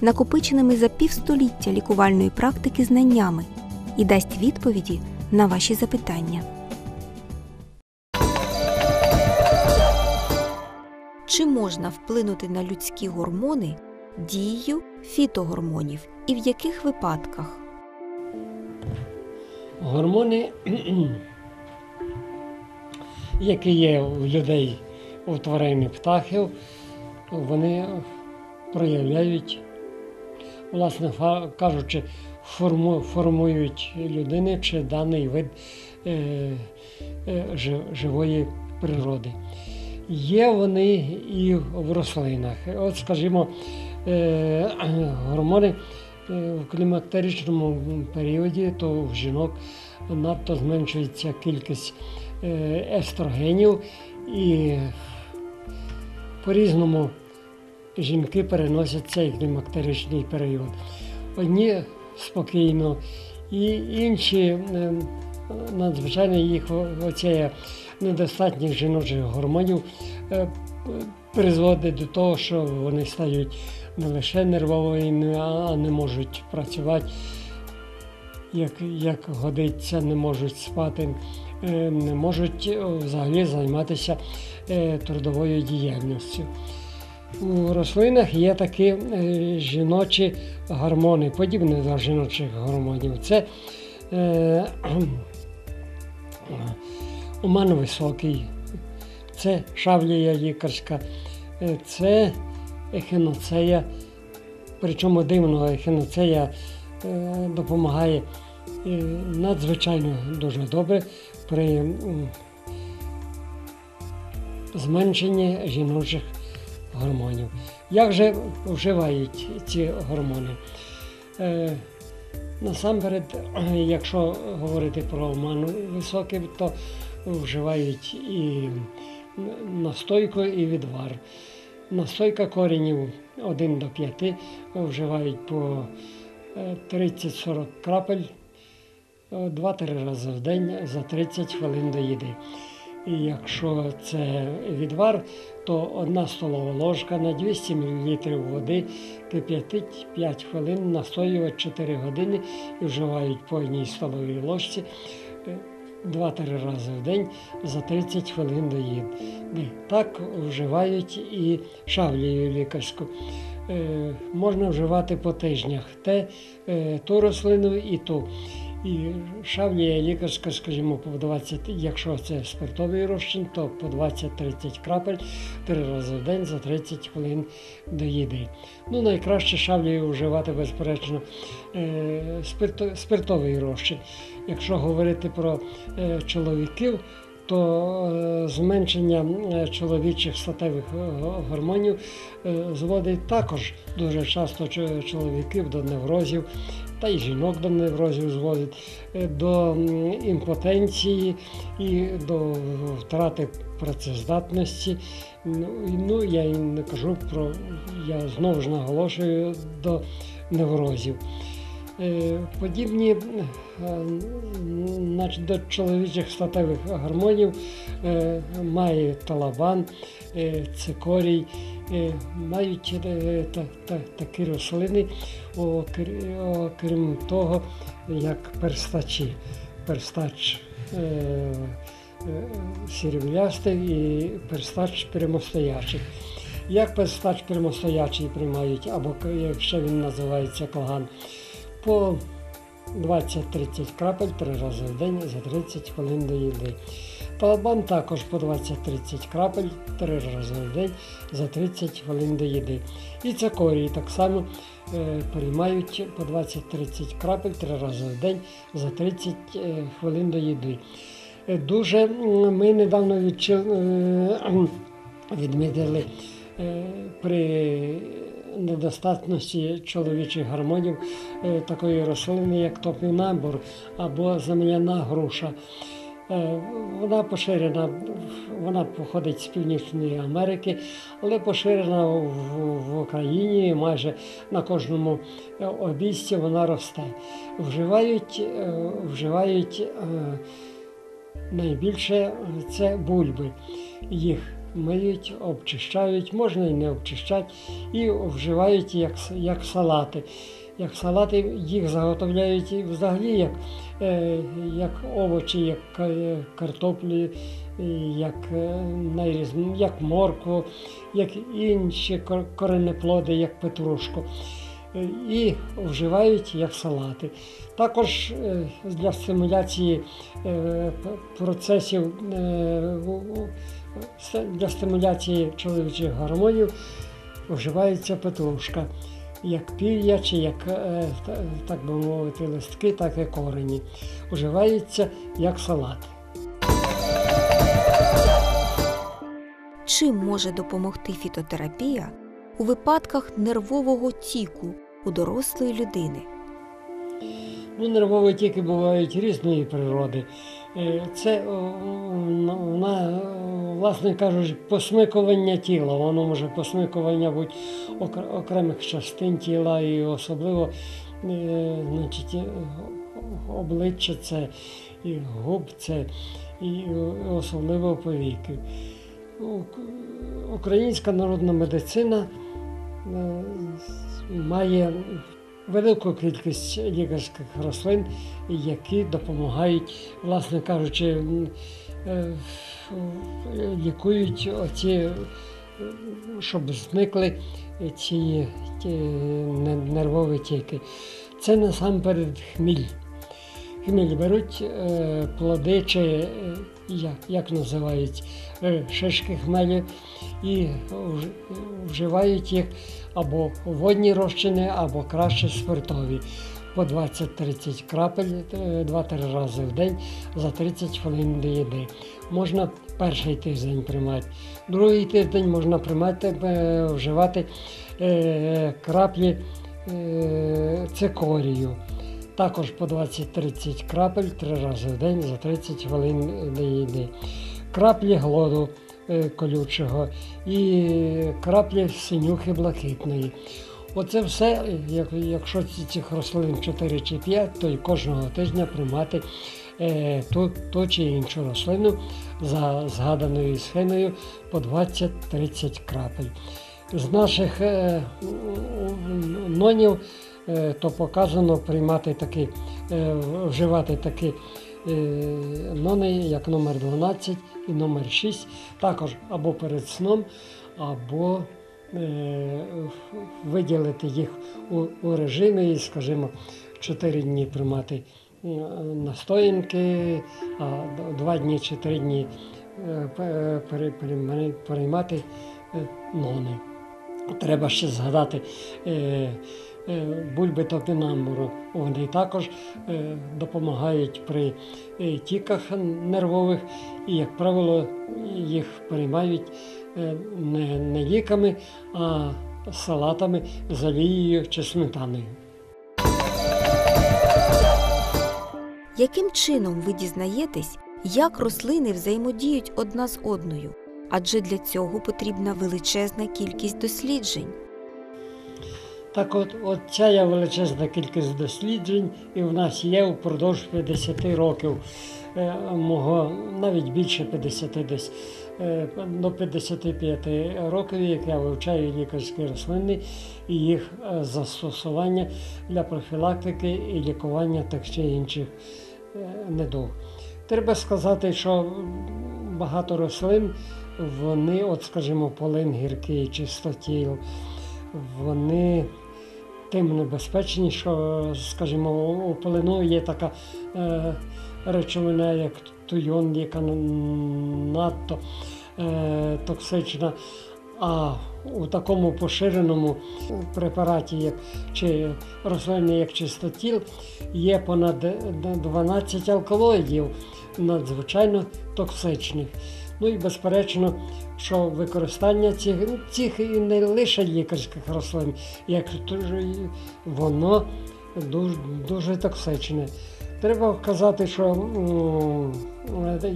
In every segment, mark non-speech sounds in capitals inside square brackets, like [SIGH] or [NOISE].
накопиченими за півстоліття лікувальної практики знаннями і дасть відповіді на ваші запитання. Чи можна вплинути на людські гормони дією фітогормонів і в яких випадках? Гормони, які є у людей у тварин птахів, вони проявляють, власне кажучи, форму, формують людини чи даний вид е, е, живої природи. Є вони і в рослинах. От, скажімо, е, гормони в клімактеричному періоді, то в жінок надто зменшується кількість естрогенів і по-різному жінки переносять цей клімактеричний період. Одні спокійно, і інші е, надзвичайно їх о- оця недостатність жіночих гормонів е, призводить до того, що вони стають не лише нервовими, а не можуть працювати, як, як годиться, не можуть спати, е, не можуть взагалі займатися трудовою діяльністю. У рослинах є такі е, жіночі гормони, подібні до жіночих гормонів. Це е, [CLEARS THROAT] уман високий, це шавлія лікарська, е, це ехіноцея. Причому дивно ехіноцея е, допомагає е, надзвичайно дуже добре при зменшенні жіночих гормонів. Як же вживають ці гормони? Е, насамперед, е, [CLEARS THROAT] якщо говорити про оману високий, то вживають і настойку, і відвар. Настойка коренів 1 до 5 вживають по е, 30-40 крапель е, 2-3 рази в день за 30 хвилин до їди. І якщо це відвар, то одна столова ложка на 200 мл води кип'ятить 5 хвилин, настоювати 4 години і вживають по одній столовій ложці е, 2-3 рази в день за 30 хвилин до їди. Так вживають і шавлію лікарську. Е, можна вживати по тижнях те, е, ту рослину і ту. І шавлія лікарська, скажімо, по 20, якщо це спиртовий розчин, то по 20-30 крапель три рази в день за 30 хвилин до їди. Ну, найкраще шавлію вживати, безперечно, е, спирто- спиртовий розчин. Якщо говорити про е, чоловіків, то е, зменшення е, чоловічих статевих е, гормонів зводить також дуже часто чоловіків до неврозів, та й жінок до неврозів зводить, до імпотенції і до втрати працездатності. Ну, ну я і не кажу про, я знову ж наголошую до неврозів. Е, Подібні е, значить, до чоловічих статевих гормонів е, має талабан, цикорій, мають та, та, такі рослини, окрім того, як перстачі. Перстач сірівлястий і перстач прямостоячий. Як перстач прямостоячий приймають, або якщо він називається калган, по 20-30 крапель три рази в день за 30 хвилин до їди. Талабан також по 20-30 крапель три рази в день за 30 хвилин до їди. І цикорій так само е, приймають по 20-30 крапель три рази в день за 30 е, хвилин до їди. Е, Дуже ми недавно відчули, [CLEARS THROAT] відмітили е, при недостатності чоловічих гормонів е, такої рослини, як топінамбур або земляна груша. Е, Вона поширена, вона походить з Північної Америки, але поширена в, Україні майже на кожному е, обійсті вона росте. Вживають, вживають найбільше це бульби. Їх миють, обчищають, можна і не обчищати, і вживають як, як салати. Як салати їх заготовляють взагалі як, е, як овочі, як картоплі, е, як, е, як моркву, як інші коренеплоди, як петрушку. Е, І вживають як салати. Також для стимуляції процесів для стимуляції чоловічих гормонів вживається петрушка. Як пір'я, чи як, е, так би мовити, листки, так і корені. Вживається як салат. Чим може допомогти фітотерапія у випадках нервового тіку у дорослої людини? Ну, нервові тіки бувають різної природи. Е, Це, вона, власне кажучи, посмикування тіла. Воно може посмикування бути окремих частин тіла і особливо е, значить, е, обличчя це, і губ це, і особливо повіки. Українська народна медицина має велику кількість лікарських рослин, які допомагають, власне кажучи, е, лікують оці, е, щоб зникли ці, ті нервові тіки. Це насамперед хміль. Хміль беруть е, плоди, чи е, як, як називають е, шишки хмелю, і вживають їх або водні розчини, або краще спиртові. По 20-30 крапель е, 2-3 рази в день за 30 хвилин до їди. Можна перший тиждень приймати, другий тиждень можна приймати, е, вживати е, краплі е, цикорію. Також по 20-30 крапель три рази в день за 30 хвилин до їди. Краплі глоду е, колючого і краплі синюхи блакитної. Оце все, якщо цих рослин 4 чи 5, то й кожного тижня приймати е, ту, ту чи іншу рослину за згаданою схемою по 20-30 крапель. З наших е, нонів е, то показано приймати такі, е, вживати такі е, нони, як номер 12 і номер 6, також або перед сном, або е, виділити їх у, режимі, і, скажімо, 4 дні приймати е, настоянки, а 2 дні чи 3 дні е, нони. Треба ще згадати е, бульби. Вони також е, допомагають при е, тіках нервових і, як правило, їх приймають не, не ліками, а салатами з олією чи сметаною. Яким чином ви дізнаєтесь, як рослини взаємодіють одна з одною? Адже для цього потрібна величезна кількість досліджень. Так от, от ця є величезна кількість досліджень, і в нас є впродовж 50 років, е, мого навіть більше 50 десь е, до 55 років, як я вивчаю лікарські рослини і їх е, застосування для профілактики і лікування тих чи інших е, недуг. Треба сказати, що багато рослин, вони, от скажімо, полин гіркий, чистотіл, вони тим небезпечні, що, скажімо, у полину є така е, речовина, як туйон, яка надто е, токсична. А у такому поширеному препараті, як чи рослини, як чистотіл, є понад 12 алкалоїдів надзвичайно токсичних. Ну і безперечно, що використання цих, цих і не лише лікарських рослин, як воно дуже, дуже токсичне. Треба вказати, що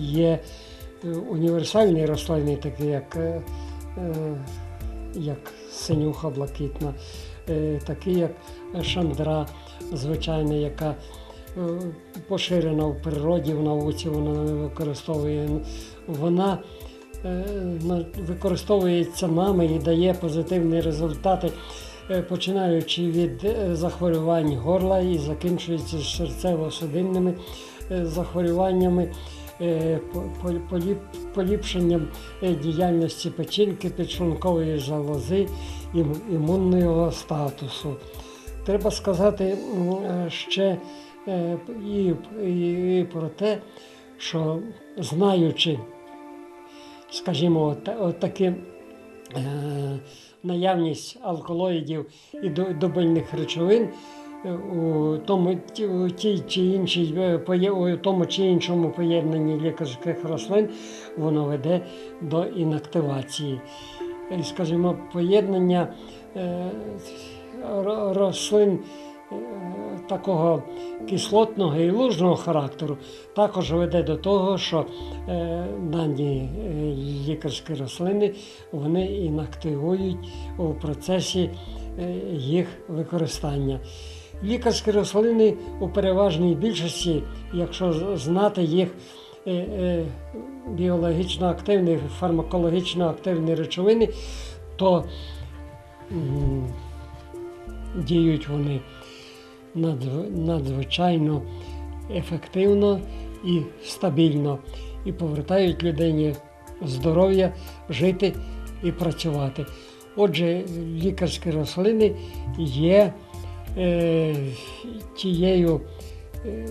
є універсальні рослини, такі як, е, як синюха блакитна, е, такі як шандра звичайна, яка е, поширена в природі, в науці вона використовує. Вона е, використовується нами і дає позитивні результати, е, починаючи від е, захворювань горла і закінчуючи серцево-судинними захворюваннями, по- по- поліп- поліпшенням діяльності печінки, підшлункової залози, ім- імунного статусу. Треба сказати ще і про те, що знаючи, скажімо, от, от такі е, наявність алкалоїдів і добильних речовин е, у тому у тій чи іншій е, у тому чи іншому поєднанні лікарських рослин, воно веде до інактивації. Скажімо, поєднання рослин такого кислотного і лужного характеру також веде до того, що е, дані е, лікарські рослини вони інактивують у процесі е, їх використання. Лікарські рослини у переважній більшості, якщо знати їх біологічно активні, фармакологічно активні речовини, то діють вони надзвичайно ефективно і стабільно, і повертають людині здоров'я жити і працювати. Отже, лікарські рослини є е, тією е,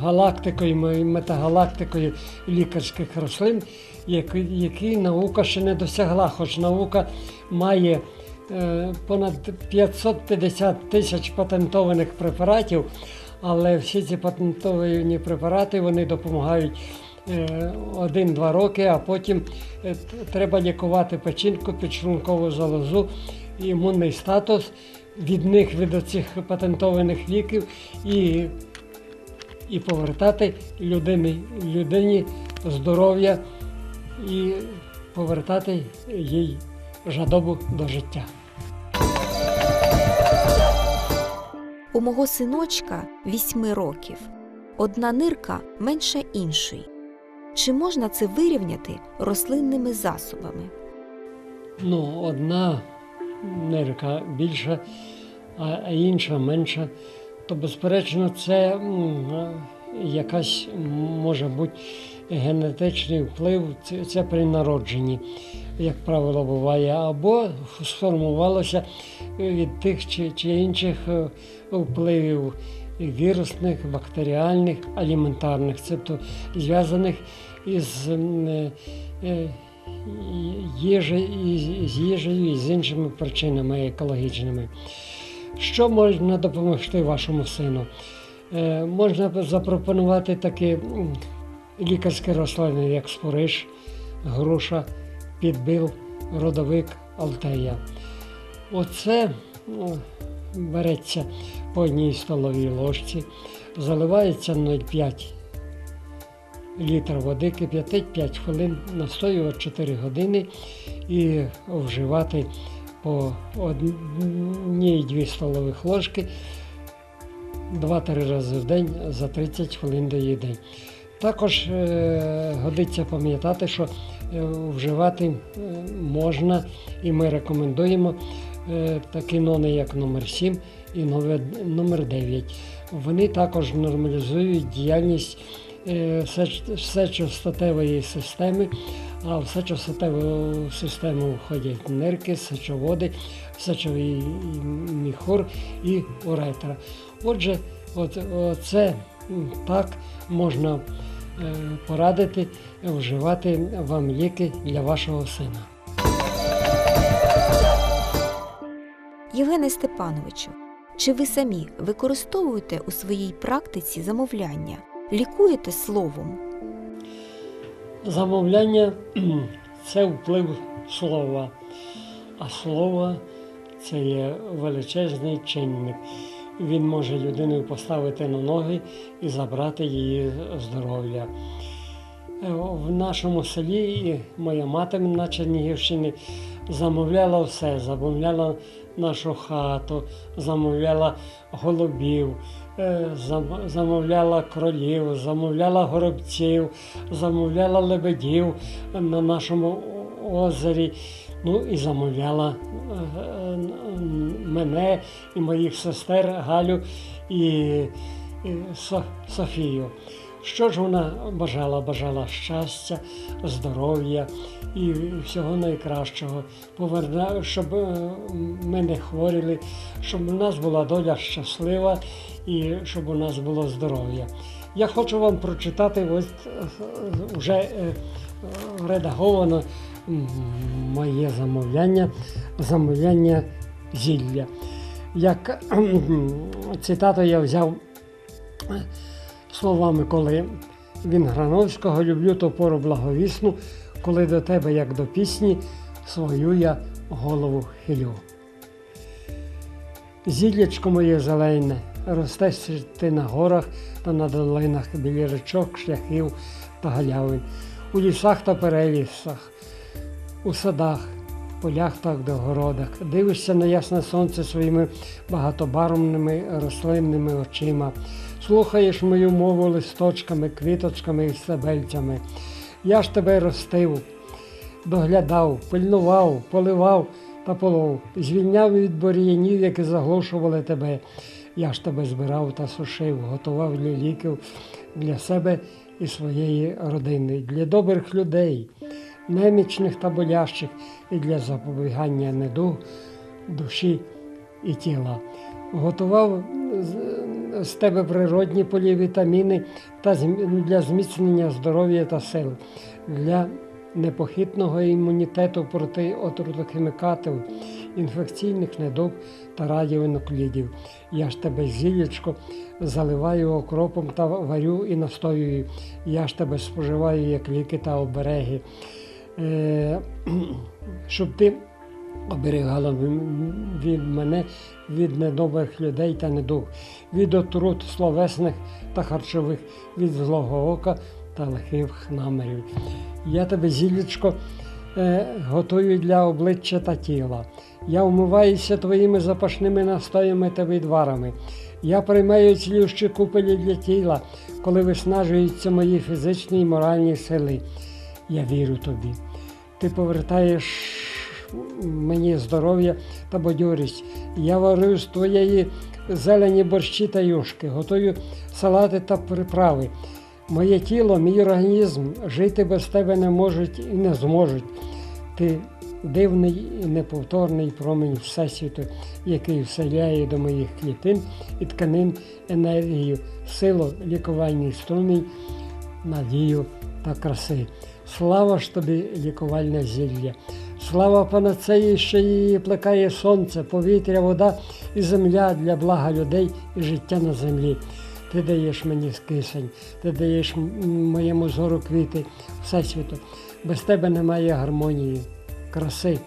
галактикою, метагалактикою лікарських рослин, які, які наука ще не досягла, хоч наука має понад 550 тисяч патентованих препаратів, але всі ці патентовані препарати вони допомагають е, один-два роки, а потім е, треба лікувати печінку, підшлункову залозу, імунний статус від них, від цих патентованих ліків і, і повертати людині, людині здоров'я і повертати їй жадобу до життя. У мого синочка вісьми років. Одна нирка менша іншої. Чи можна це вирівняти рослинними засобами? Ну, одна нирка більша, а інша менша, то безперечно це якась може бути генетичний вплив, це, при народженні, як правило, буває, або сформувалося від тих чи, чи інших е, впливів вірусних, бактеріальних, аліментарних, тобто зв'язаних із е, е, і- з їжею і з іншими причинами екологічними. Що можна допомогти вашому сину? Е, Можна запропонувати такі м, лікарські рослини, як спориш, груша, підбил, родовик, алтея. Оце ну, береться по одній столовій ложці, заливається 0,5 літр води, кип'ятить 5 хвилин, настоювати 4 години і вживати по одній-дві столових ложки 2-3 рази в день за 30 хвилин до їди. Також е, годиться пам'ятати, що е, вживати е, можна і ми рекомендуємо такі нони, як номер 7 і номер, номер 9. Вони також нормалізують діяльність е, сечостатевої системи, а в сечостатеву систему входять нирки, сечоводи, сечовий міхур і уретра. Отже, от, це так можна е, порадити вживати вам ліки для вашого сина. Євгене Степановичу, чи ви самі використовуєте у своїй практиці замовляння? Лікуєте словом? Замовляння [CLEARS THROAT] це вплив слова, а слово це є величезний чинник. Він може людину поставити на ноги і забрати її здоров'я. Е, В нашому селі моя мати на Чернігівщині замовляла все, замовляла нашу хату, замовляла голубів, е, замовляла кролів, замовляла горобців, замовляла лебедів на нашому озері. Ну і замовляла е, е, мене і моїх сестер Галю і, Софію. Що ж вона бажала? Бажала щастя, здоров'я і всього найкращого. Поверна, щоб е, ми не хворіли, щоб у нас була доля щаслива і щоб у нас було здоров'я. Я хочу вам прочитати ось вже редаговано моє замовляння, замовляння зілля. Як цитату я взяв е, слова Миколи Вінграновського люблю ту пору благовісну, коли до тебе, як до пісні, свою я голову хилю. Зіллячко моє зелене, ростеш ти на горах та на долинах біля речок, шляхів та галявин, у лісах та перелісах, у садах, полях та огородах. Дивишся на ясне сонце своїми багатобарвними рослинними очима, слухаєш мою мову листочками, квіточками і стебельцями. Я ж тебе ростив, доглядав, пильнував, поливав та полов, звільняв від бур'янів, які заглушували тебе. Я ж тебе збирав та сушив, готував для ліків для себе і своєї родини, для добрих людей, немічних та болящих, і для запобігання недуг душі і тіла. Готував з- тебе природні полівітаміни та для зміцнення здоров'я та сил, для непохитного імунітету проти отрутохімікатів, інфекційних недуг та радіонуклідів. Я ж тебе зілечко заливаю окропом та варю і настоюю. Я ж тебе споживаю як ліки та обереги. Е, [CLEARS THROAT] щоб ти оберігала від мене від недобрих людей та недуг, від отрут словесних та харчових, від злого ока та лихих намірів. Я тебе, зілечко, е, готую для обличчя та тіла. Я вмиваюся твоїми запашними настоями та відварами. Я приймаю цілющі купелі для тіла, коли виснажуються мої фізичні і моральні сили. Я вірю тобі. Ти повертаєш мені здоров'я та бадьорість. Я варю з твоєї зелені борщі та юшки, готую салати та приправи. Моє тіло, мій організм жити без тебе не можуть і не зможуть. Ти дивний і неповторний промінь Всесвіту, який вселяє до моїх клітин і тканин енергію, силу, лікувальний струмінь, надію та краси. Слава ж тобі, лікувальне зілля! Слава панацеї, що її плекає сонце, повітря, вода і земля для блага людей і життя на землі. Ти даєш мені кисень, ти даєш моєму зору квіти Всесвіту. Без тебе немає гармонії, краси,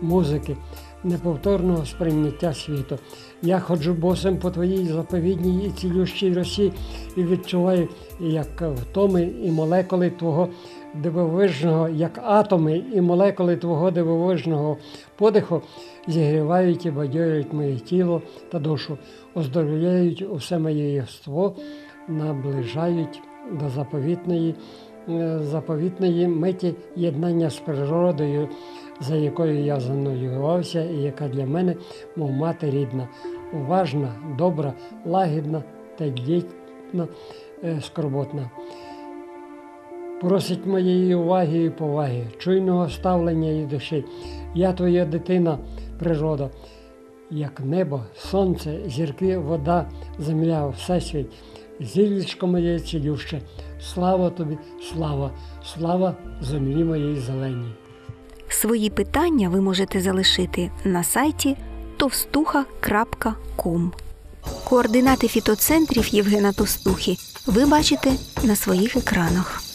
музики, неповторного сприйняття світу. Я ходжу босим по твоїй заповідній і цілющій росі і відчуваю, як втоми і молекули твого дивовижного, як атоми і молекули твого дивовижного подиху зігрівають і бадьорять моє тіло та душу, оздоровляють усе моє єство, наближають до заповітної, е, заповітної миті єднання з природою, за якою я занурювався і яка для мене, мов мати рідна, уважна, добра, лагідна та дітна, е, скорботна. Просить моєї уваги і поваги, чуйного ставлення і душі. Я твоя дитина, природа, як небо, сонце, зірки, вода, земля, всесвіт, зіллячко моє цілюще. Слава тобі, слава, слава землі моїй зеленій. Свої питання ви можете залишити на сайті товстуха.ком. Координати фітоцентрів Євгена Товстухи ви бачите на своїх екранах.